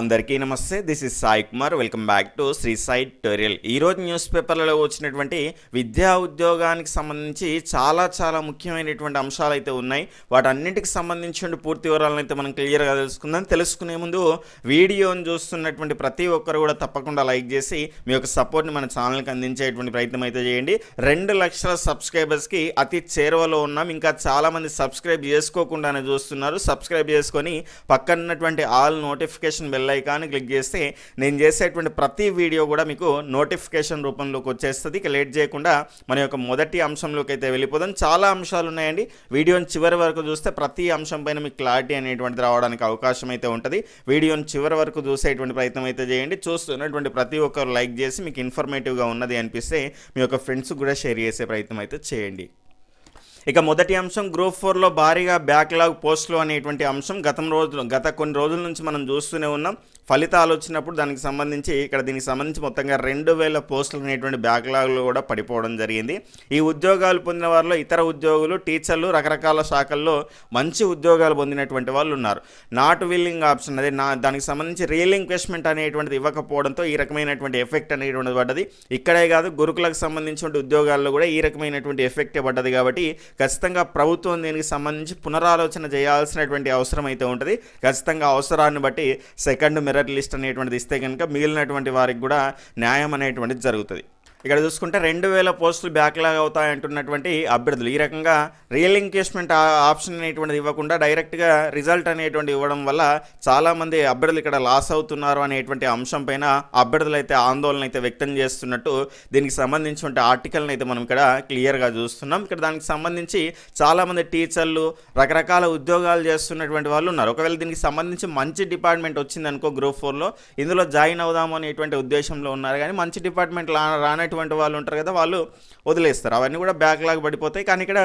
అందరికీ నమస్తే this is Sai Kumar welcome back to Shri Sai tutorial ఈరోజు news పేపర్లలో వచ్చినటువంటి విద్యా ఉద్యోగానికి సంబంధించి చాలా చాలా ముఖ్యమైనటువంటి అంశాలు అయితే ఉన్నాయి. వాటన్నిటికి సంబంధించిన పూర్తి వివరాలను అయితే మనం క్లియర్గా తెలుసుకుందాం. తెలుసుకునే ముందు వీడియోని చూస్తున్నటువంటి ప్రతి ఒక్కరు కూడా తప్పకుండా లైక్ చేసి మీ యొక్క సపోర్ట్ని మన ఛానల్కి అందించేటువంటి ప్రయత్నం అయితే చేయండి. రెండు లక్షల సబ్స్క్రైబర్స్కి అతి చేరువలో ఉన్నాం. ఇంకా చాలామంది సబ్స్క్రైబ్ చేసుకోకుండానే చూస్తున్నారు. సబ్స్క్రైబ్ చేసుకొని పక్కనటువంటి all notification bell icon click చేస్తే నేను చేసేటువంటి ప్రతి వీడియో కూడా మీకు నోటిఫికేషన్ రూపంలోకి వచ్చేస్తుంది. ఇక లేట్ చేయకుండా మన యొక్క మొదటి అంశంలోకి అయితే వెళ్ళిపోదాం. చాలా అంశాలు ఉన్నాయండి. వీడియోని చివరి వరకు చూస్తే ప్రతి అంశం పైన మీకు క్లారిటీ అనేటువంటిది రావడానికి అవకాశం అయితే ఉంటుంది. వీడియోని చివరి వరకు చూసేటువంటి ప్రయత్నం అయితే చేయండి. చూస్తున్నటువంటి ప్రతి ఒక్కరు లైక్ చేసి మీకు ఇన్ఫర్మేటివ్గా ఉన్నది అనిపిస్తే మీ యొక్క ఫ్రెండ్స్ కూడా షేర్ చేసే ప్రయత్నం అయితే చేయండి. ఇక మొదటి అంశం గ్రూప్ ఫోర్లో భారీగా బ్యాక్లాగ్ పోస్టులు అనేటువంటి అంశం గతం రోజులు గత కొన్ని రోజుల నుంచి మనం చూస్తూనే ఉన్నాం. ఫలితాలు వచ్చినప్పుడు దానికి సంబంధించి ఇక్కడ దీనికి సంబంధించి మొత్తంగా రెండు వేల పోస్టులు అనేటువంటి బ్యాక్లాగ్లు కూడా పడిపోవడం జరిగింది. ఈ ఉద్యోగాలు పొందిన వారిలో ఇతర ఉద్యోగులు టీచర్లు రకరకాల శాఖల్లో మంచి ఉద్యోగాలు పొందినటువంటి వాళ్ళు ఉన్నారు. నాట్ విల్లింగ్ ఆప్షన్ అదే నా దానికి సంబంధించి రీలింక్వెస్ట్మెంట్ అనేటువంటిది ఇవ్వకపోవడంతో ఈ రకమైనటువంటి ఎఫెక్ట్ అనేటువంటిది పడ్డది. ఇక్కడే కాదు గురుకులకు సంబంధించిన ఉద్యోగాల్లో కూడా ఈ రకమైనటువంటి ఎఫెక్టే పడ్డది కాబట్టి ఖచ్చితంగా ప్రభుత్వం దీనికి సంబంధించి పునరాలోచన చేయాల్సినటువంటి అవసరం అయితే ఉంటుంది. ఖచ్చితంగా అవసరాన్ని బట్టి సెకండ్ మెరిట్ లిస్ట్ అనేటువంటిది ఇస్తే కనుక మిగిలినటువంటి వారికి కూడా న్యాయం అనేటువంటిది జరుగుతుంది. ఇక్కడ చూసుకుంటే రెండు వేల పోస్టులు బ్యాక్లాగ్ అవుతాయంటున్నటువంటి అభ్యర్థులు. ఈ రకంగా రియలింకేస్మెంట్ ఆప్షన్ అనేటువంటిది ఇవ్వకుండా డైరెక్ట్గా రిజల్ట్ అనేటువంటి ఇవ్వడం వల్ల చాలామంది అభ్యర్థులు ఇక్కడ లాస్ అవుతున్నారు అనేటువంటి అంశం పైన అభ్యర్థులు అయితే ఆందోళన అయితే వ్యక్తం చేస్తున్నట్టు దీనికి సంబంధించిన ఆర్టికల్ని అయితే మనం ఇక్కడ క్లియర్గా చూస్తున్నాం. ఇక్కడ దానికి సంబంధించి చాలామంది టీచర్లు రకరకాల ఉద్యోగాలు చేస్తున్నటువంటి వాళ్ళు ఉన్నారు. ఒకవేళ దీనికి సంబంధించి మంచి డిపార్ట్మెంట్ వచ్చిందనుకో గ్రూప్ ఫోర్లో ఇందులో జాయిన్ అవుదాము అనేటువంటి ఉద్దేశంలో ఉన్నారు. కానీ మంచి డిపార్ట్మెంట్ లా రానటువంటి వాళ్ళు ఉంటారు కదా వాళ్ళు వదిలేస్తారు. అవన్నీ కూడా బ్యాక్లాగ్ పడిపోతాయి. కానీ ఇక్కడ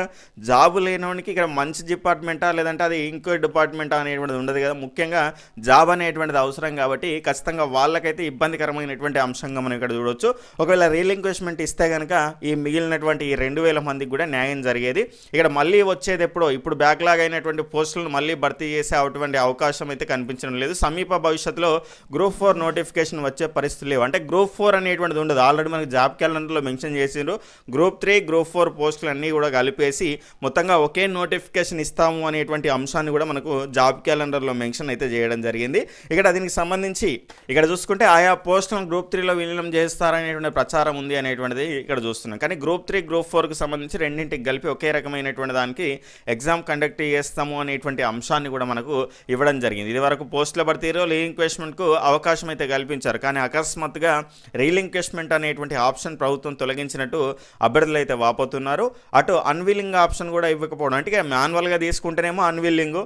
జాబ్ లేనివానికి ఇక్కడ మంచి డిపార్ట్మెంటా లేదంటే అది ఇంకో డిపార్ట్మెంటా అనేటువంటిది ఉండదు కదా. ముఖ్యంగా జాబ్ అనేటువంటిది అవసరం కాబట్టి ఖచ్చితంగా వాళ్ళకైతే ఇబ్బందికరమైనటువంటి అంశంగా మనం ఇక్కడ చూడొచ్చు. ఒకవేళ రీలింక్వెస్ట్మెంట్ ఇస్తే కనుక ఈ మిగిలినటువంటి ఈ రెండు వేల మందికి కూడా న్యాయం జరిగేది. ఇక్కడ మళ్ళీ వచ్చేది ఎప్పుడో ఇప్పుడు బ్యాక్లాగ్ అయినటువంటి పోస్టులను మళ్ళీ భర్తీ చేసే అటువంటి అవకాశం అయితే కనిపించడం లేదు. సమీప భవిష్యత్తులో గ్రూప్ ఫోర్ నోటిఫికేషన్ వచ్చే పరిస్థితులు లేవు. అంటే గ్రూప్ ఫోర్ అనేటువంటిది ఉండదు. ఆల్రెడీ మనకి జాబ్ క్యాలెండర్లో మెన్షన్ చేసిండ్రు. గ్రూప్ త్రీ గ్రూప్ ఫోర్ పోస్టులు అన్నీ కూడా కలిపేసి మొత్తంగా ఒకే నోటిఫికేషన్ ఇస్తాము అనేటువంటి అంశాన్ని కూడా మనకు జాబ్ క్యాలెండర్లో మెన్షన్ అయితే చేయడం జరిగింది. ఇక్కడ దీనికి సంబంధించి ఇక్కడ చూసుకుంటే ఆయా పోస్టులను గ్రూప్ త్రీలో విలీనం చేస్తారనేటువంటి ప్రచారం ఉంది అనేటువంటిది ఇక్కడ చూస్తున్నాం. కానీ గ్రూప్ త్రీ గ్రూప్ ఫోర్కి సంబంధించి రెండింటికి కలిపి ఒకే రకమైనటువంటి దానికి ఎగ్జామ్ కండక్ట్ చేస్తాము అనేటువంటి అంశాన్ని కూడా మనకు ఇవ్వడం జరిగింది. ఇది వరకు పోస్టుల భర్తీలో రీలింక్వెస్ట్మెంట్కు అవకాశం అయితే కల్పించారు. కానీ అకస్మాత్తుగా రీలింక్వెస్ట్మెంట్ అనేటువంటి ఆప్షన్ ప్రభుత్వం తొలగించినట్టు అభ్యర్థులు అయితే వాపోతున్నారు. అటు అన్విల్లింగ్ ఆప్షన్ కూడా ఇవ్వకపోవడం అంటే మాన్యువల్గా తీసుకుంటేనేమో అన్విల్లింగ్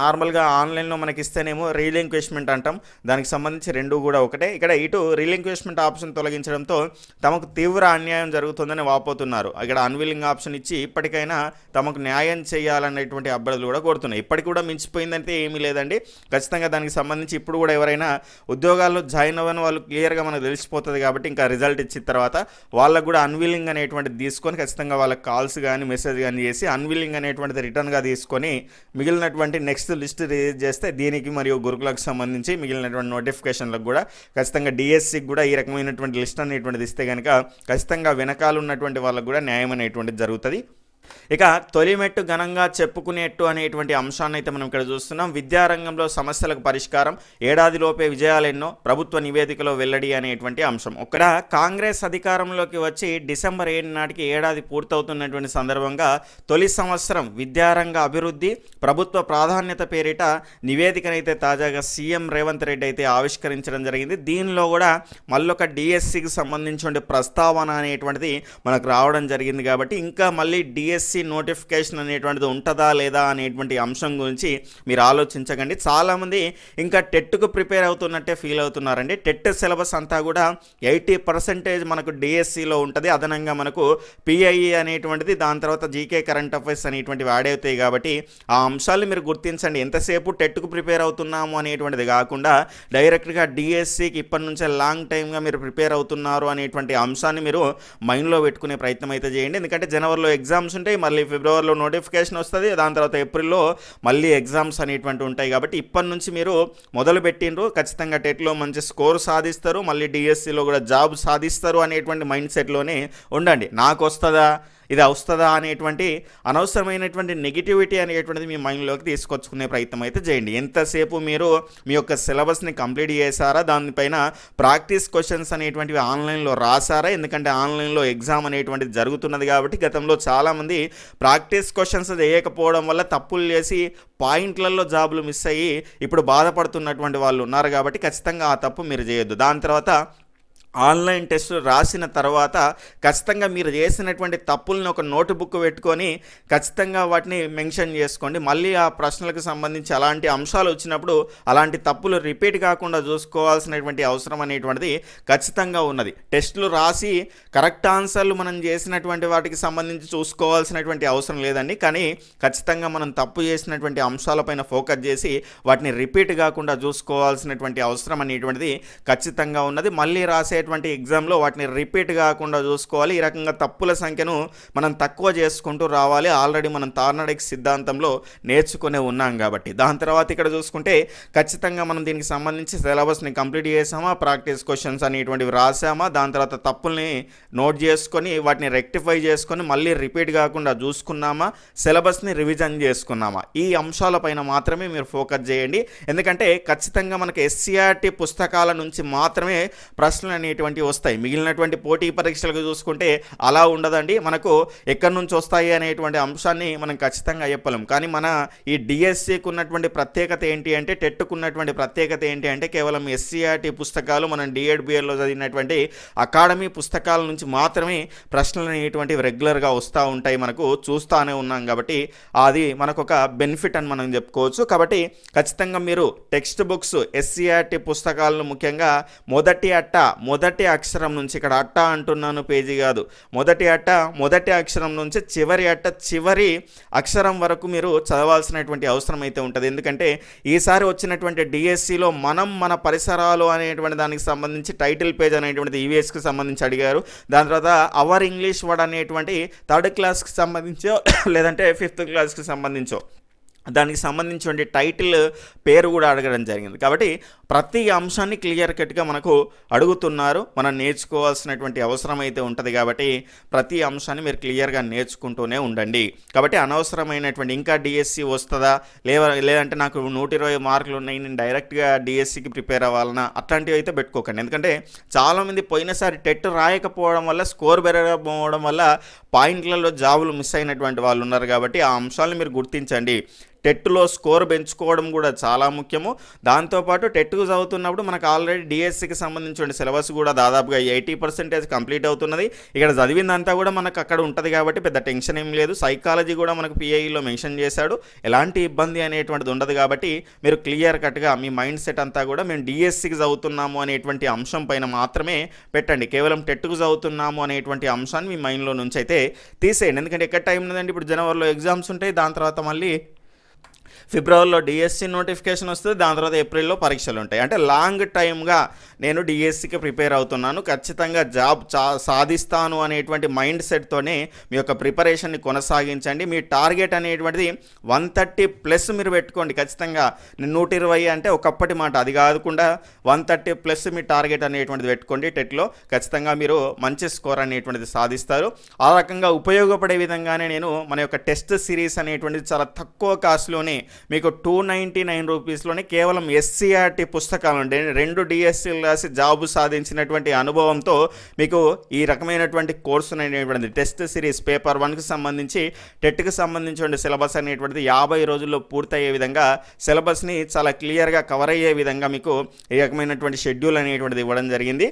నార్మల్గా ఆన్లైన్లో మనకి ఇస్తేనేమో రీలింక్వెస్ట్మెంట్ అంటాం. దానికి సంబంధించి రెండు కూడా ఒకటే. ఇక్కడ ఇటు రీలింక్వెస్ట్మెంట్ ఆప్షన్ తొలగించడంతో తమకు తీవ్ర అన్యాయం జరుగుతుందని వాపోతున్నారు. ఇక్కడ అన్విల్లింగ్ ఆప్షన్ ఇచ్చి ఇప్పటికైనా తమకు న్యాయం చేయాలనేటువంటి అభ్యర్థులు కూడా కోరుతున్నాయి. ఇప్పటికి కూడా మించిపోయిందంటే ఏమీ లేదండి. ఖచ్చితంగా దానికి సంబంధించి ఇప్పుడు కూడా ఎవరైనా ఉద్యోగాల్లో జాయిన్ అవ్వని వాళ్ళు క్లియర్గా మనకు తెలిసిపోతుంది కాబట్టి ఇంకా రిజల్ట్ ఇచ్చిన తర్వాత తర్వాత వాళ్ళకు కూడా అన్విల్లింగ్ అనేటువంటిది తీసుకొని ఖచ్చితంగా వాళ్ళకి కాల్స్ కానీ మెసేజ్ కానీ చేసి అన్విల్లింగ్ అనేటువంటిది రిటర్న్గా తీసుకొని మిగిలినటువంటి నెక్స్ట్ లిస్ట్ రిలీజ్ చేస్తే దీనికి మరియు గురుకులకు సంబంధించి మిగిలినటువంటి నోటిఫికేషన్లకు కూడా ఖచ్చితంగా డిఎస్సికి కూడా ఈ రకమైనటువంటి లిస్ట్ అనేటువంటిది ఇస్తే కనుక ఖచ్చితంగా వెనకాల ఉన్నటువంటి వాళ్ళకు కూడా న్యాయం అనేటువంటిది జరుగుతుంది. ఇక తొలిమెట్టు ఘనంగా చెప్పుకునేట్టు అనేటువంటి అంశాన్ని అయితే మనం ఇక్కడ చూస్తున్నాం. విద్యారంగంలో సమస్యలకు పరిష్కారం ఏడాదిలోపే విజయాలెన్నో ప్రభుత్వ నివేదికలో వెల్లడి అనేటువంటి అంశం. ఇక్కడ కాంగ్రెస్ అధికారంలోకి వచ్చి డిసెంబర్ ఏడు నాటికి ఏడాది పూర్తవుతున్నటువంటి సందర్భంగా తొలి సంవత్సరం విద్యారంగ అభివృద్ధి ప్రభుత్వ ప్రాధాన్యత పేరిట నివేదికనైతే తాజాగా సీఎం రేవంత్ రెడ్డి అయితే ఆవిష్కరించడం జరిగింది. దీనిలో కూడా మళ్ళొక డిఎస్సికి సంబంధించిన ప్రస్తావన అనేటువంటిది మనకు రావడం జరిగింది కాబట్టి ఇంకా మళ్ళీ డిఎస్ డిఎస్సి నోటిఫికేషన్ అనేటువంటిది ఉంటుందా లేదా అనేటువంటి అంశం గురించి మీరు ఆలోచించకండి. చాలామంది ఇంకా టెట్కు ప్రిపేర్ అవుతున్నట్టే ఫీల్ అవుతున్నారండి. టెట్ సిలబస్ అంతా కూడా ఎయిటీ పర్సెంటేజ్ మనకు డిఎస్సిలో ఉంటుంది. అదనంగా మనకు పిఐఈ అనేటువంటిది దాని తర్వాత జీకే కరెంట్ అఫైర్స్ అనేటువంటివి ఆడవుతాయి అవుతాయి కాబట్టి ఆ అంశాలు మీరు గుర్తించండి. ఎంతసేపు టెట్కు ప్రిపేర్ అవుతున్నాము అనేటువంటిది కాకుండా డైరెక్ట్గా డిఎస్సికి ఇప్పటి నుంచే లాంగ్ టైమ్గా మీరు ప్రిపేర్ అవుతున్నారు అనేటువంటి అంశాన్ని మీరు మైండ్లో పెట్టుకునే ప్రయత్నం అయితే చేయండి. ఎందుకంటే జనవరిలో ఎగ్జామ్స్ ఉంటే ఉంటాయి మళ్ళీ ఫిబ్రవరిలో నోటిఫికేషన్ వస్తుంది దాని తర్వాత ఏప్రిల్లో మళ్ళీ ఎగ్జామ్స్ అనేటువంటి ఉంటాయి కాబట్టి ఇప్పటి నుంచి మీరు మొదలు పెట్టిండ్రు ఖచ్చితంగా టెట్లో మంచి స్కోర్ సాధిస్తారు మళ్ళీ డిఎస్సిలో కూడా జాబ్ సాధిస్తారు అనేటువంటి మైండ్ సెట్లోనే ఉండండి. నాకు వస్తుందా? ఇది వస్తుందా అనేటువంటి అనవసరమైనటువంటి నెగిటివిటీ అనేటువంటిది మీ మైండ్లోకి తీసుకొచ్చుకునే ప్రయత్నం అయితే చేయండి. ఎంతసేపు మీరు మీ యొక్క సిలబస్ని కంప్లీట్ చేశారా దానిపైన ప్రాక్టీస్ క్వశ్చన్స్ అనేటువంటివి ఆన్లైన్లో రాసారా ఎందుకంటే ఆన్లైన్లో ఎగ్జామ్ అనేటువంటిది జరుగుతున్నది కాబట్టి గతంలో చాలామంది ప్రాక్టీస్ క్వశ్చన్స్ చేయకపోవడం వల్ల తప్పులు చేసి పాయింట్లలో జాబులు మిస్ అయ్యి ఇప్పుడు బాధపడుతున్నటువంటి వాళ్ళు ఉన్నారు కాబట్టి ఖచ్చితంగా ఆ తప్పు మీరు చేయొద్దు. దాని తర్వాత ఆన్లైన్ టెస్ట్ రాసిన తర్వాత ఖచ్చితంగా మీరు చేసినటువంటి తప్పులను ఒక నోటు బుక్ పెట్టుకొని ఖచ్చితంగా వాటిని మెన్షన్ చేసుకోండి. మళ్ళీ ఆ ప్రశ్నలకు సంబంధించి అలాంటి అంశాలు వచ్చినప్పుడు అలాంటి తప్పులు రిపీట్ కాకుండా చూసుకోవాల్సినటువంటి అవసరం అనేటువంటిది ఖచ్చితంగా ఉన్నది. టెస్టులు రాసి కరెక్ట్ ఆన్సర్లు మనం చేసినటువంటి వాటికి సంబంధించి చూసుకోవాల్సినటువంటి అవసరం లేదండి. కానీ ఖచ్చితంగా మనం తప్పు చేసినటువంటి అంశాలపైన ఫోకస్ చేసి వాటిని రిపీట్ కాకుండా చూసుకోవాల్సినటువంటి అవసరం అనేటువంటిది ఖచ్చితంగా ఉన్నది. మళ్ళీ రాసే రాసేటువంటి ఎగ్జామ్లో వాటిని రిపీట్ కాకుండా చూసుకోవాలి. ఈ రకంగా తప్పుల సంఖ్యను మనం తక్కువ చేసుకుంటూ రావాలి. ఆల్రెడీ మనం తార్నడిక్ సిద్ధాంతంలో నేర్చుకునే ఉన్నాం కాబట్టి. దాని తర్వాత ఇక్కడ చూసుకుంటే ఖచ్చితంగా మనం దీనికి సంబంధించి సిలబస్ని కంప్లీట్ చేసామా ప్రాక్టీస్ క్వశ్చన్స్ అనేటువంటివి రాసామా దాని తర్వాత తప్పుల్ని నోట్ చేసుకొని వాటిని రెక్టిఫై చేసుకొని మళ్ళీ రిపీట్ కాకుండా చూసుకున్నామా సిలబస్ని రివిజన్ చేసుకున్నామా? ఈ అంశాలపైన మాత్రమే మీరు ఫోకస్ చేయండి. ఎందుకంటే ఖచ్చితంగా మనకి ఎస్సీఆర్టీ పుస్తకాల నుంచి మాత్రమే ప్రశ్నలు అనేటువంటి వస్తాయి. మిగిలినటువంటి పోటీ పరీక్షలకు చూసుకుంటే అలా ఉండదండి. మనకు ఎక్కడి నుంచి వస్తాయి అనేటువంటి అంశాన్ని మనం ఖచ్చితంగా చెప్పలేం. కానీ మన ఈ డిఎస్సికి ఉన్నటువంటి ప్రత్యేకత ఏంటి అంటే టెట్కు ఉన్నటువంటి ప్రత్యేకత ఏంటి అంటే కేవలం ఎస్సీఆర్టీ పుస్తకాలు మనం డిఎడ్ బిఎడ్లో చదివినటువంటి అకాడమీ పుస్తకాల నుంచి మాత్రమే ప్రశ్నలు అనేటువంటివి రెగ్యులర్గా వస్తూ ఉంటాయి మనకు చూస్తూనే ఉన్నాం కాబట్టి అది మనకు ఒక బెనిఫిట్ అని మనం చెప్పుకోవచ్చు. కాబట్టి ఖచ్చితంగా మీరు టెక్స్ట్ బుక్స్ ఎస్సీఆర్టీ పుస్తకాలను ముఖ్యంగా మొదటి అట్ట మొదటి అక్షరం నుంచి ఇక్కడ అట్ట అంటున్నాను పేజీ కాదు. మొదటి అట్ట మొదటి అక్షరం నుంచి చివరి అట్ట చివరి అక్షరం వరకు మీరు చదవాల్సినటువంటి అవసరం అయితే ఉంటుంది. ఎందుకంటే ఈసారి వచ్చినటువంటి డిఎస్సిలో మనం మన పరిసరాలు అనేటువంటి దానికి సంబంధించి టైటిల్ పేజ్ అనేటువంటిది ఈవీఎస్కి సంబంధించి అడిగారు. దాని తర్వాత అవర్ ఇంగ్లీష్ వర్డ్ అనేటువంటి థర్డ్ క్లాస్కి సంబంధించో లేదంటే ఫిఫ్త్ క్లాస్కి సంబంధించో దానికి సంబంధించిన టైటిల్ పేరు కూడా అడగడం జరిగింది. కాబట్టి ప్రతి అంశాన్ని క్లియర్ కట్గా మనకు అడుగుతున్నారు. మనం నేర్చుకోవాల్సినటువంటి అవసరం అయితే ఉంటుంది కాబట్టి ప్రతి అంశాన్ని మీరు క్లియర్గా నేర్చుకుంటూనే ఉండండి. కాబట్టి అనవసరమైనటువంటి ఇంకా డిఎస్సి వస్తుందా? లేవ లేదంటే నాకు నూట ఇరవై మార్కులు ఉన్నాయి నేను డైరెక్ట్గా డిఎస్సికి ప్రిపేర్ అవ్వాలన్నా అట్లాంటివి అయితే పెట్టుకోకండి. ఎందుకంటే చాలామంది పోయినసారి టెట్ రాయకపోవడం వల్ల స్కోర్ పెరగకపోవడం వల్ల పాయింట్లలో జాబులు మిస్ అయినటువంటి వాళ్ళు ఉన్నారు కాబట్టి ఆ అంశాలను మీరు గుర్తించండి. టెట్లో స్కోర్ పెంచుకోవడం కూడా చాలా ముఖ్యము. దాంతోపాటు టెట్కు చదువుతున్నప్పుడు మనకు ఆల్రెడీ డిఎస్సికి సంబంధించిన సిలబస్ కూడా దాదాపుగా ఎయిటీ పర్సెంటేజ్ కంప్లీట్ అవుతున్నది. ఇక్కడ చదివిందంతా కూడా మనకు అక్కడ ఉంటుంది కాబట్టి పెద్ద టెన్షన్ ఏం లేదు. సైకాలజీ కూడా మనకు పిఐలో మెన్షన్ చేశాడు. ఎలాంటి ఇబ్బంది అనేటువంటిది ఉండదు కాబట్టి మీరు క్లియర్ కట్గా మీ మైండ్ సెట్ అంతా కూడా మేము డిఎస్సికి చదువుతున్నాము అనేటువంటి అంశం పైన మాత్రమే పెట్టండి. కేవలం టెట్కు చదువుతున్నాము అనేటువంటి అంశాన్ని మీ మైండ్లో నుంచి అయితే తీసేయండి. ఎందుకంటే ఎక్కడ టైం ఉందండి ఇప్పుడు జనవరిలో ఎగ్జామ్స్ ఉంటాయి. దాని తర్వాత మళ్ళీ ఫిబ్రవరిలో డిఎస్సి నోటిఫికేషన్ వస్తుంది దాని తర్వాత ఏప్రిల్లో పరీక్షలు ఉంటాయి. అంటే లాంగ్ టైమ్గా నేను డిఎస్సికి ప్రిపేర్ అవుతున్నాను. ఖచ్చితంగా జాబ్ చా సాధిస్తాను అనేటువంటి మైండ్ సెట్తోనే మీ యొక్క ప్రిపరేషన్ని కొనసాగించండి. మీ టార్గెట్ అనేటువంటిది వన్ థర్టీ ప్లస్ మీరు పెట్టుకోండి. ఖచ్చితంగా నూట ఇరవై అంటే ఒకప్పటి మాట. అది కాకుండా వన్ థర్టీ ప్లస్ మీ టార్గెట్ అనేటువంటిది పెట్టుకోండి. టెట్లో ఖచ్చితంగా మీరు మంచి స్కోర్ అనేటువంటిది సాధిస్తారు. ఆ రకంగా ఉపయోగపడే విధంగానే నేను మన యొక్క టెస్ట్ సిరీస్ అనేటువంటిది చాలా తక్కువ కాస్ట్లోనే మీకు టూ నైంటీ నైన్ రూపీస్లోనే కేవలం ఎస్సీఆర్టీ పుస్తకాలు ఉండే రెండు డిఎస్సీల రాసి జాబు సాధించినటువంటి అనుభవంతో మీకు ఈ రకమైనటువంటి కోర్సు అనేటువంటిది టెస్ట్ సిరీస్ పేపర్ వన్కి సంబంధించి టెట్కి సంబంధించిన సిలబస్ అనేటువంటిది యాభై రోజుల్లో పూర్తయ్యే విధంగా సిలబస్ని చాలా క్లియర్గా కవర్ అయ్యే విధంగా మీకు ఈ రకమైనటువంటి షెడ్యూల్ అనేటువంటిది ఇవ్వడం జరిగింది.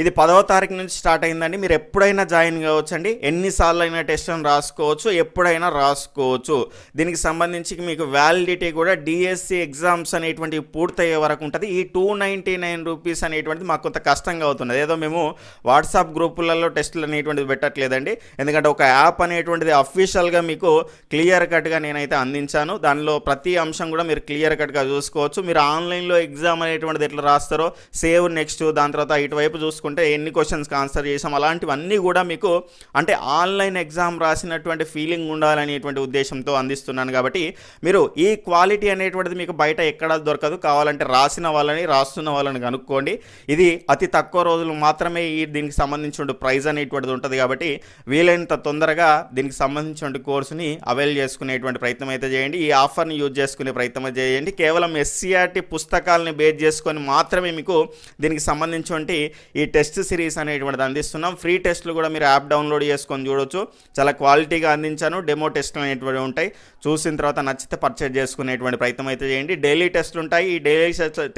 ఇది పదవ తారీఖు నుంచి స్టార్ట్ అయిందండి. మీరు ఎప్పుడైనా జాయిన్ కావచ్చండి? ఎన్నిసార్లు అయినా టెస్ట్ రాసుకోవచ్చు ఎప్పుడైనా రాసుకోవచ్చు. దీనికి సంబంధించి మీకు వ్యాలిడిటీ కూడా డిఎస్సి ఎగ్జామ్స్ అనేటువంటివి పూర్తయ్యే వరకు ఉంటుంది. ఈ టూ నైంటీ నైన్ రూపీస్ అనేటువంటిది మాకు కొంత కష్టంగా అవుతుంది ఏదో మేము వాట్సాప్ గ్రూపులలో టెస్టులు అనేటువంటిది పెట్టట్లేదండి. ఎందుకంటే ఒక యాప్ అనేటువంటిది అఫీషియల్గా మీకు క్లియర్ కట్గా నేనైతే అందించాను. దానిలో ప్రతి అంశం కూడా మీరు క్లియర్ కట్గా చూసుకోవచ్చు. మీరు ఆన్లైన్లో ఎగ్జామ్ అనేటువంటిది ఎట్లా రాస్తారో సేవ్ నెక్స్ట్ దాని తర్వాత ఇటువైపు చూసుకో చూసుకుంటే ఎన్ని క్వశ్చన్స్కి ఆన్సర్ చేసాం అలాంటివన్నీ కూడా మీకు అంటే ఆన్లైన్ ఎగ్జామ్ రాసినటువంటి ఫీలింగ్ ఉండాలనేటువంటి ఉద్దేశంతో అందిస్తున్నాను కాబట్టి మీరు ఈ క్వాలిటీ అనేటువంటిది మీకు బయట ఎక్కడ దొరకదు. కావాలంటే రాసిన వాళ్ళని రాస్తున్న వాళ్ళని కనుక్కోండి. ఇది అతి తక్కువ రోజులు మాత్రమే ఈ దీనికి సంబంధించిన ప్రైజ్ అనేటువంటిది ఉంటుంది కాబట్టి వీలైనంత తొందరగా దీనికి సంబంధించిన కోర్సుని అవైల్ చేసుకునేటువంటి ప్రయత్నం అయితే చేయండి. ఈ ఆఫర్ని యూజ్ చేసుకునే ప్రయత్నం అయితే చేయండి. కేవలం ఎస్సీఆర్టీ పుస్తకాలని బేస్ చేసుకొని మాత్రమే మీకు దీనికి సంబంధించి ఈ టెస్ట్ సిరీస్ అనేటువంటిది అందిస్తున్నాం. ఫ్రీ టెస్ట్లు కూడా మీరు యాప్ డౌన్లోడ్ చేసుకొని చూడొచ్చు. చాలా క్వాలిటీగా అందించాను. డెమో టెస్ట్లు అనేటువంటివి ఉంటాయి. చూసిన తర్వాత నచ్చితే పర్చేజ్ చేసుకునేటువంటి ప్రయత్నం అయితే చేయండి. డైలీ టెస్ట్లు ఉంటాయి. ఈ డైలీ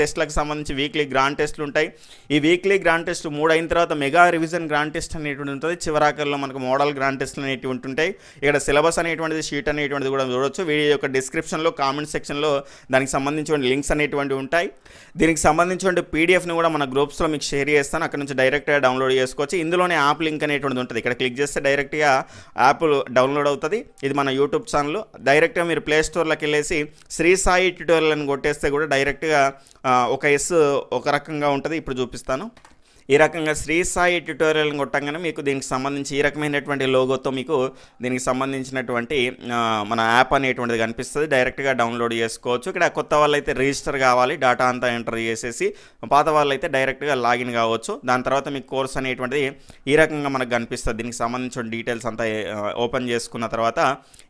టెస్ట్లకు సంబంధించి వీక్లీ గ్రాండ్ టెస్ట్లు ఉంటాయి. ఈ వీక్లీ గ్రాండ్ టెస్ట్ మూడు అయిన తర్వాత మెగా రివిజన్ గ్రాండ్ టెస్ట్ అనేటువంటి ఉంటుంది. చివరాకల్లో మనకు మోడల్ గ్రాండ్ టెస్ట్లు అనేటివి ఉంటుంటాయి. ఇక్కడ సిలబస్ అనేటువంటిది షీట్ అనేటువంటిది కూడా చూడొచ్చు. వీడియో యొక్క డిస్క్రిప్షన్లో కామెంట్ సెక్షన్లో దానికి సంబంధించిన లింక్స్ అనేటువంటివి ఉంటాయి. దీనికి సంబంధించిన పీడిఎఫ్ని కూడా మన గ్రూప్స్లో మీకు షేర్ చేస్తాను. అక్కడ నుంచి డైరెక్ట్గా డౌన్లోడ్ చేసుకోవచ్చు. ఇందులోనే యాప్ లింక్ అనేటువంటిది ఉంటుంది. ఇక్కడ క్లిక్ చేస్తే డైరెక్ట్గా యాప్ డౌన్లోడ్ అవుతుంది. ఇది మన యూట్యూబ్ ఛానల్. డైరెక్ట్గా మీరు ప్లే స్టోర్లోకి వెళ్ళేసి శ్రీ సాయి ట్యూటోరియల్ అని కొట్టేస్తే కూడా డైరెక్ట్గా ఒక ఎస్ ఒక రకంగా ఉంటుంది. ఇప్పుడు చూపిస్తాను. ఈ రకంగా శ్రీ సాయి ట్యుటోరియల్ కొట్టంగానే మీకు దీనికి సంబంధించి ఈ రకమైనటువంటి లోగోతో మీకు దీనికి సంబంధించినటువంటి మన యాప్ అనేటువంటిది కనిపిస్తుంది. డైరెక్ట్గా డౌన్లోడ్ చేసుకోవచ్చు. ఇక్కడ కొత్త వాళ్ళైతే రిజిస్టర్ కావాలి. డేటా అంతా ఎంటర్ చేసేసి పాత వాళ్ళైతే డైరెక్ట్గా లాగిన్ కావచ్చు. దాని తర్వాత మీకు కోర్స్ అనేటువంటిది ఈ రకంగా మనకు కనిపిస్తుంది. దీనికి సంబంధించిన డీటెయిల్స్ అంతా ఓపెన్ చేసుకున్న తర్వాత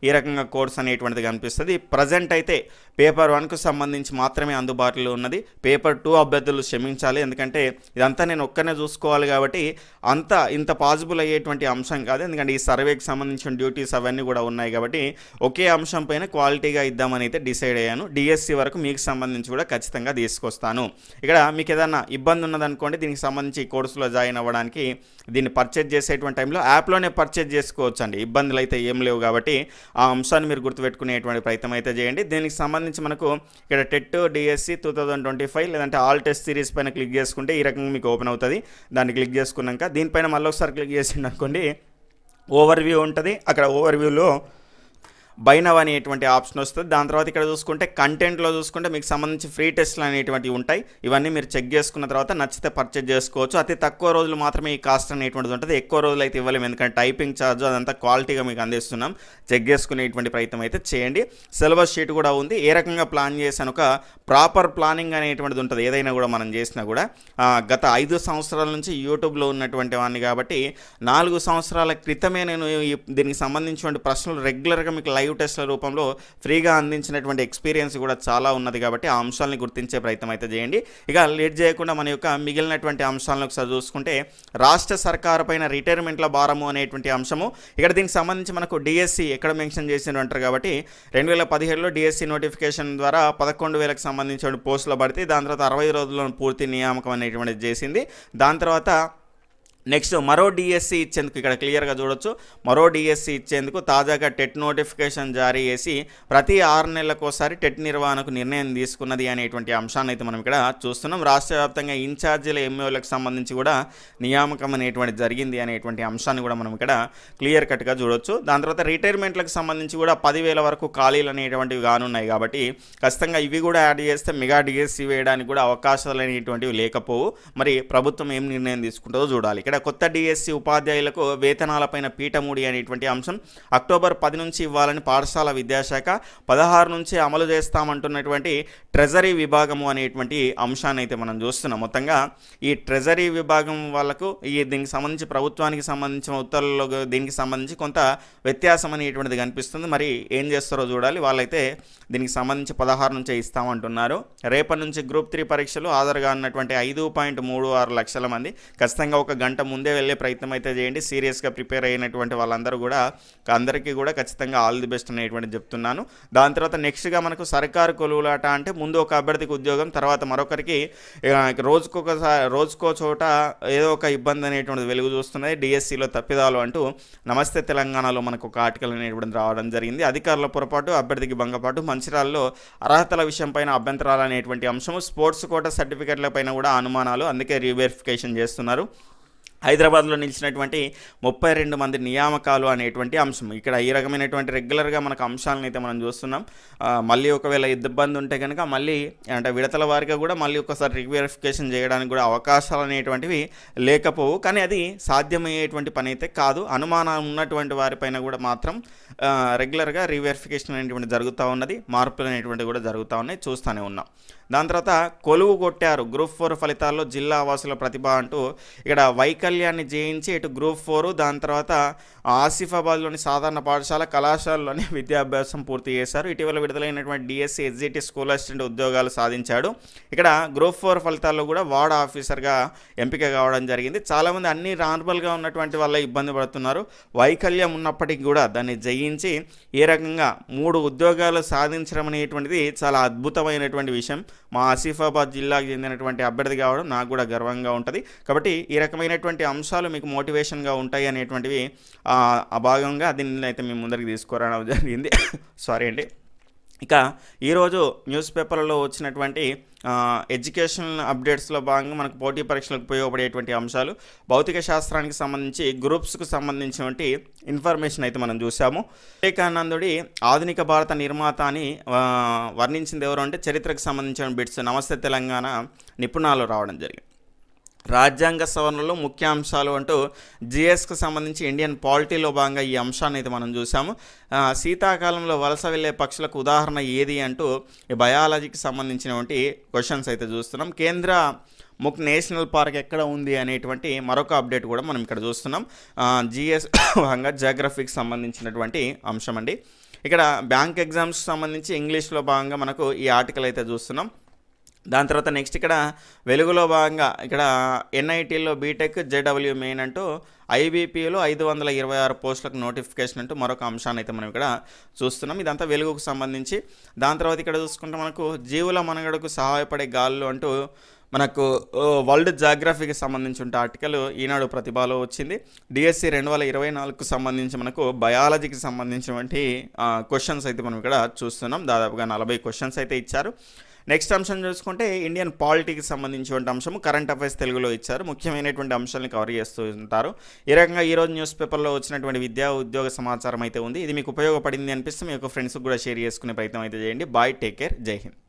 ఈ రకంగా కోర్స్ అనేటువంటిది కనిపిస్తుంది. ప్రజెంట్ అయితే పేపర్ వన్కు సంబంధించి మాత్రమే అందుబాటులో ఉన్నది. పేపర్ టూ అభ్యర్థులు క్షమించాలి. ఎందుకంటే ఇదంతా నేను ఒక్కనే చూసుకోవాలి కాబట్టి అంత ఇంత పాసిబుల్ అయ్యేటువంటి అంశం కాదు. ఎందుకంటే ఈ సర్వేకి సంబంధించిన డ్యూటీస్ అవన్నీ కూడా ఉన్నాయి కాబట్టి ఒకే అంశం పైన క్వాలిటీగా ఇద్దామని అయితే డిసైడ్ అయ్యాను. డిఎస్సి వరకు మీకు సంబంధించి కూడా ఖచ్చితంగా తీసుకొస్తాను. ఇక్కడ మీకు ఏదైనా ఇబ్బంది ఉన్నదనుకోండి దీనికి సంబంధించి ఈ కోర్సులో జాయిన్ అవ్వడానికి దీన్ని పర్చేజ్ చేసేటువంటి టైంలో యాప్లోనే పర్చేజ్ చేసుకోవచ్చు అండి ఇబ్బందులు అయితే ఏం లేవు కాబట్టి ఆ అంశాన్ని మీరు గుర్తుపెట్టుకునేటువంటి ప్రయత్నం అయితే చేయండి. దీనికి సంబంధించి మనకు ఇక్కడ TET DSC two thousand twenty five లేదంటే ఆల్ టెస్ట్ సిరీస్ పైన క్లిక్ చేసుకుంటే ఈ రకంగా మీకు ఓపెన్ అవుతుంది. దాన్ని క్లిక్ చేసుకున్నాక దీనిపైన మళ్ళీ ఒకసారి క్లిక్ చేసిండు అనుకోండి ఓవర్ వ్యూ ఉంటుంది. అక్కడ ఓవర్ వ్యూలో బైనవ్ అనేటువంటి ఆప్షన్ వస్తుంది. దాని తర్వాత ఇక్కడ చూసుకుంటే కంటెంట్లో చూసుకుంటే మీకు సంబంధించి ఫ్రీ టెస్ట్లు అనేటువంటివి ఉంటాయి. ఇవన్నీ మీరు చెక్ చేసుకున్న తర్వాత నచ్చితే పర్చేజ్ చేసుకోవచ్చు. అతి తక్కువ రోజులు మాత్రమే ఈ కాస్ట్ అనేటువంటిది ఉంటుంది. ఎక్కువ రోజులు అయితే ఇవ్వలేము. ఎందుకంటే టైపింగ్ ఛార్జ్ అదంతా క్వాలిటీగా మీకు అందిస్తున్నాం. చెక్ చేసుకునేటువంటి ప్రయత్నం అయితే చేయండి. సిలబస్ షీట్ కూడా ఉంది. ఏ రకంగా ప్లాన్ చేశాను? ఒక ప్రాపర్ ప్లానింగ్ అనేటువంటిది ఉంటుంది. ఏదైనా కూడా మనం చేసినా కూడా. గత ఐదు సంవత్సరాల నుంచి యూట్యూబ్లో ఉన్నటువంటి వాడిని కాబట్టి నాలుగు సంవత్సరాల క్రితమే నేను ఈ- దీనికి సంబంధించిన ప్రశ్నలు రెగ్యులర్గా మీకు లైవ్ టెస్ట్ల రూపంలో ఫ్రీగా అందించినటువంటి ఎక్స్పీరియన్స్ కూడా చాలా ఉన్నది కాబట్టి ఆ అంశాలని గుర్తించే ప్రయత్నం అయితే చేయండి. ఇక లేట్ చేయకుండా మన యొక్క మిగిలినటువంటి అంశాలను ఒకసారి చూసుకుంటే రాష్ట్ర సర్కారు పైన రిటైర్మెంట్ల భారము అనేటువంటి అంశము. ఇక్కడ దీనికి సంబంధించి మనకు డిఎస్సి ఎక్కడ మెన్షన్ చేసిన అంటారు కాబట్టి రెండు వేల పదిహేడులో డిఎస్సి నోటిఫికేషన్ ద్వారా పదకొండు వేలకు సంబంధించిన పోస్టులు పడితే దాని తర్వాత అరవై రోజుల్లో పూర్తి నియామకం అనేటువంటిది చేసింది. దాని తర్వాత నెక్స్ట్ మరో డిఎస్సి ఇచ్చేందుకు ఇక్కడ క్లియర్గా చూడొచ్చు. మరో డిఎస్సి ఇచ్చేందుకు తాజాగా టెట్ నోటిఫికేషన్ జారీ చేసి ప్రతి ఆరు నెలలకోసారి టెట్ నిర్వహణకు నిర్ణయం తీసుకున్నది అనేటువంటి అంశాన్ని అయితే మనం ఇక్కడ చూస్తున్నాం. రాష్ట్ర వ్యాప్తంగా ఇన్ఛార్జీల ఎంఓలకు సంబంధించి కూడా నియామకం అనేటువంటి జరిగింది అనేటువంటి అంశాన్ని కూడా మనం ఇక్కడ క్లియర్ కట్గా చూడొచ్చు. దాని తర్వాత రిటైర్మెంట్లకు సంబంధించి కూడా పదివేల వరకు ఖాళీలు అనేటువంటివి కానున్నాయి కాబట్టి ఖచ్చితంగా ఇవి కూడా యాడ్ చేస్తే మెగా డిఎస్సి వేయడానికి కూడా అవకాశాలు అనేటువంటివి లేకపోవు. మరి ప్రభుత్వం ఏం నిర్ణయం తీసుకుంటుందో చూడాలి. ఇక్కడ ఇక్కడ కొత్త డిఎస్సి ఉపాధ్యాయులకు వేతనాలపైన పీఠముడి అనేటువంటి అంశం. అక్టోబర్ పది నుంచి ఇవ్వాలని పాఠశాల విద్యాశాఖ పదహారు నుంచి అమలు చేస్తామంటున్నటువంటి ట్రెజరీ విభాగము అనేటువంటి అంశాన్ని అయితే మనం చూస్తున్నాం. మొత్తంగా ఈ ట్రెజరీ విభాగం వాళ్ళకు ఈ దీనికి సంబంధించి ప్రభుత్వానికి సంబంధించిన ఉత్తర్వులు దీనికి సంబంధించి కొంత వ్యత్యాసం అనేటువంటిది కనిపిస్తుంది. మరి ఏం చేస్తారో చూడాలి. వాళ్ళైతే దీనికి సంబంధించి పదహారు నుంచే ఇస్తామంటున్నారు. రేపటి నుంచి గ్రూప్ త్రీ పరీక్షలు హాజరుగా ఉన్నటువంటి ఐదు పాయింట్ మూడు ఆరు లక్షల మంది. ఖచ్చితంగా ఒక గంట ముందే వెళ్ళే ప్రయత్నం అయితే చేయండి. సీరియస్గా ప్రిపేర్ అయినటువంటి వాళ్ళందరూ కూడా అందరికీ కూడా ఖచ్చితంగా ఆల్ ది బెస్ట్ అనేటువంటి చెప్తున్నాను. దాని తర్వాత నెక్స్ట్గా మనకు సర్కారు కొలువులాట అంటే ముందు ఒక అభ్యర్థికి ఉద్యోగం తర్వాత మరొకరికి రోజుకొకసారి రోజుకో చోట ఏదో ఒక ఇబ్బంది అనేటువంటిది వెలుగు చూస్తున్నది డిఎస్సిలో తప్పిదాలు అంటూ నమస్తే తెలంగాణలో మనకు ఒక ఆర్టికల్ అనేటువంటిది రావడం జరిగింది. అధికారుల పొరపాటు అభ్యర్థికి భంగపాటు మంచిరాల్లో అర్హతల విషయం పైన అభ్యంతరాలు అనేటువంటి అంశము స్పోర్ట్స్ కోట సర్టిఫికెట్ల పైన కూడా అనుమానాలు అందుకే రీవెరిఫికేషన్ చేస్తున్నారు. హైదరాబాద్లో నిలిచినటువంటి ముప్పై రెండు మంది నియామకాలు అనేటువంటి అంశం. ఇక్కడ ఈ రకమైనటువంటి రెగ్యులర్గా మనకు అంశాలను అయితే మనం చూస్తున్నాం. మళ్ళీ ఒకవేళ ఇబ్బంది ఉంటే కనుక మళ్ళీ అంటే విడతల వారిగా కూడా మళ్ళీ ఒకసారి రీవెరిఫికేషన్ చేయడానికి కూడా అవకాశాలు అనేటువంటివి లేకపోవు. కానీ అది సాధ్యమయ్యేటువంటి పని అయితే కాదు. అనుమానం ఉన్నటువంటి వారిపైన కూడా మాత్రం రెగ్యులర్గా రీవెరిఫికేషన్ అనేటువంటి జరుగుతూ ఉన్నది. మార్పులు అనేటువంటివి కూడా జరుగుతూ ఉన్నాయి. చూస్తూనే ఉన్నాం. దాని తర్వాత కొలువు కొట్టారు గ్రూప్ ఫోర్ ఫలితాల్లో జిల్లా వాసుల ప్రతిభ అంటూ ఇక్కడ వైకల్యాన్ని జయించి ఇటు గ్రూప్ ఫోర్ దాని తర్వాత ఆసిఫాబాద్లోని సాధారణ పాఠశాల కళాశాలలోనే విద్యాభ్యాసం పూర్తి చేశారు. ఇటీవల విడుదలైనటువంటి డిఎస్సి ఎస్జిటి స్కూల్ అసిస్టెంట్ ఉద్యోగాలు సాధించాడు. ఇక్కడ గ్రూప్ ఫోర్ ఫలితాల్లో కూడా వార్డ్ ఆఫీసర్గా ఎంపిక కావడం జరిగింది. చాలామంది అన్ని నార్మల్గా ఉన్నటువంటి వల్ల ఇబ్బంది పడుతున్నారు. వైకల్యం ఉన్నప్పటికీ కూడా దాన్ని జయించి ఏ రకంగా మూడు ఉద్యోగాలు సాధించడం అనేటువంటిది చాలా అద్భుతమైనటువంటి విషయం. మా ఆసిఫాబాద్ జిల్లాకు చెందినటువంటి అభ్యర్థి కావడం నాకు కూడా గర్వంగా ఉంటుంది. కాబట్టి ఈ రకమైనటువంటి అంశాలు మీకు మోటివేషన్గా ఉంటాయి అనేటువంటివి ఆ భాగంగా దీన్ని అయితే మేము ముందరికి తీసుకురావడం జరిగింది. సారీ అండి. ఇక ఈరోజు న్యూస్ పేపర్లలో వచ్చినటువంటి ఎడ్యుకేషన్ అప్డేట్స్లో భాగంగా మనకు పోటీ పరీక్షలకు ఉపయోగపడేటువంటి అంశాలు భౌతిక శాస్త్రానికి సంబంధించి గ్రూప్స్కు సంబంధించినటువంటి ఇన్ఫర్మేషన్ అయితే మనం చూసాము వివేకానందుడి ఆధునిక భారత నిర్మాత అని వర్ణించింది ఎవరు అంటే చరిత్రకు సంబంధించిన బిట్స్ నమస్తే తెలంగాణ నిపుణాలు రావడం జరిగింది. రాజ్యాంగ సవరణలో ముఖ్య అంశాలు అంటూ జిఎస్కి సంబంధించి ఇండియన్ పాలిటీలో భాగంగా ఈ అంశాన్ని అయితే మనం చూసాము శీతాకాలంలో వలస వెళ్ళే పక్షులకు ఉదాహరణ ఏది అంటూ ఈ బయాలజీకి సంబంధించినటువంటి క్వశ్చన్స్ అయితే చూస్తున్నాం. కేంద్ర ముక్ నేషనల్ పార్క్ ఎక్కడ ఉంది అనేటువంటి మరొక అప్డేట్ కూడా మనం ఇక్కడ చూస్తున్నాం. జిఎస్ భాగంగా జాగ్రఫీకి సంబంధించినటువంటి అంశం అండి. ఇక్కడ బ్యాంక్ ఎగ్జామ్స్ సంబంధించి ఇంగ్లీష్లో భాగంగా మనకు ఈ ఆర్టికల్ అయితే చూస్తున్నాం. దాని తర్వాత నెక్స్ట్ ఇక్కడ వెలుగులో భాగంగా ఇక్కడ ఎన్ఐటీలో బీటెక్ జేడబ్ల్యూ మెయిన్ అంటూ ఐబీపీలో ఐదు వందల ఇరవై ఆరు పోస్టులకు నోటిఫికేషన్ అంటూ మరొక అంశాన్ని అయితే మనం ఇక్కడ చూస్తున్నాం. ఇదంతా వెలుగుకు సంబంధించి. దాని తర్వాత ఇక్కడ చూసుకుంటే మనకు జీవుల మనుగడకు సహాయపడే గాలులు అంటూ మనకు వరల్డ్ జాగ్రఫీకి సంబంధించి ఉంటే ఆర్టికల్ ఈనాడు ప్రతిభలో వచ్చింది. డిఎస్సి రెండు వేల ఇరవై నాలుగుకు సంబంధించి మనకు బయాలజీకి సంబంధించినటువంటి క్వశ్చన్స్ అయితే మనం ఇక్కడ చూస్తున్నాం. దాదాపుగా నలభై క్వశ్చన్స్ అయితే ఇచ్చారు. నెక్స్ట్ అంశం చూసుకుంటే ఇండియన్ పాలిటీకి సంబంధించినటువంటి అంశం కరెంట్ అఫైర్స్ తెలుగులో ఇచ్చారు. ముఖ్యమైనటువంటి అంశాలను కవర్ చేస్తూ ఉంటారు. ఈ రకంగా ఈరోజు న్యూస్ పేపర్లో వచ్చినటువంటి విద్యా ఉద్యోగ సమాచారం అయితే ఉంది. ఇది మీకు ఉపయోగపడింది అనిపిస్తే మీ యొక్క ఫ్రెండ్స్కి కూడా షేర్ చేసుకునే ప్రయత్నం అయితే చేయండి. బాయ్ టేక్ కేర్ జై హింద్